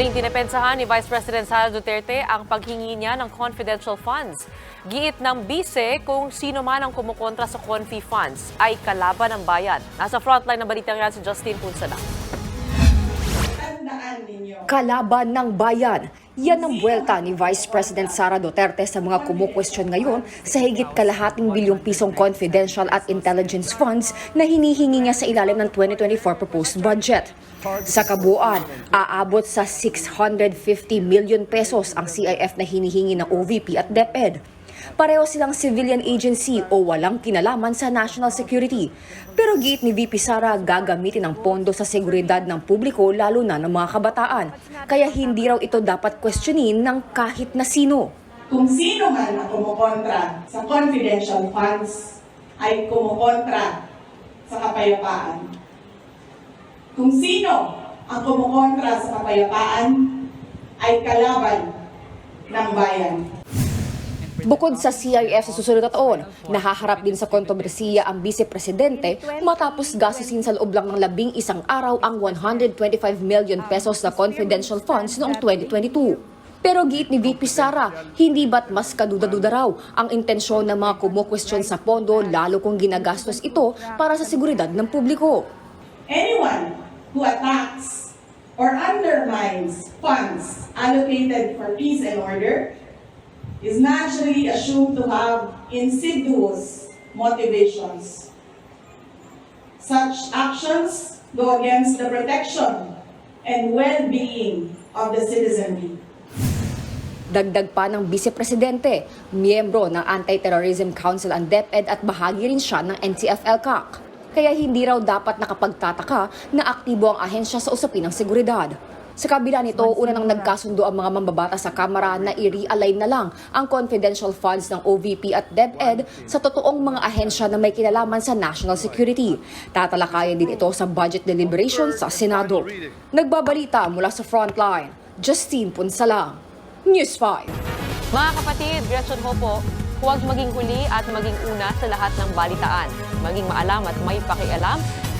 Muling dinepensahan ni Vice President Sara Duterte ang paghingi niya ng confidential funds. Giit ng bise kung sino man ang kumukontra sa confi funds ay kalaban ng bayan. Nasa frontline ng balita nga si Justin Punsala. Kalaban ng bayan. Yan ang buwelta ni Vice President Sara Duterte sa mga kumukwestiyon ngayon sa higit kalahating bilyong pisong confidential at intelligence funds na hinihingi niya sa ilalim ng 2024 proposed budget. Sa kabuuan, aabot sa 650 million pesos ang CIF na hinihingi ng OVP at DepEd. Pareho silang civilian agency o walang kinalaman sa national security. Pero giit ni VP Sara gagamitin ang pondo sa seguridad ng publiko lalo na ng mga kabataan. Kaya hindi raw ito dapat questionin ng kahit na sino. Kung sino man ang kumukontra sa confidential funds ay kumukontra sa kapayapaan. Kung sino ang kumukontra sa kapayapaan ay kalaban ng bayan. Bukod sa CIF sa susunod na taon, nahaharap din sa kontrobersiya ang Vice Presidente matapos gastusin sa loob lang ng labing isang araw ang 125 million pesos na confidential funds noong 2022. Pero giit ni VP Sara, hindi ba't mas kaduda-duda raw ang intensyon ng mga kumukwestiyon sa pondo lalo kung ginagastos ito para sa seguridad ng publiko. Anyone who attacks or undermines funds allocated for peace and order is naturally assumed to have insidious motivations. Such actions go against the protection and well-being of the citizenry. Dagdag pa ng Vice Presidente, miyembro ng Anti-Terrorism Council ang DepEd at bahagi rin siya ng NCF-LCAC. Kaya hindi raw dapat nakapagtataka na aktibo ang ahensya sa usapin ng seguridad. Sa kabila nito, una nang nagkasundo ang mga mambabata sa Kamara na i-realign na lang ang confidential funds ng OVP at DepEd sa totoong mga ahensya na may kinalaman sa national security. Tatalakayan din ito sa budget deliberations sa Senado. Nagbabalita mula sa frontline, Justine Punsalang, News 5. Mga kapatid, Gretchen ho po, huwag maging huli at maging una sa lahat ng balitaan. Maging maalam at may pakialam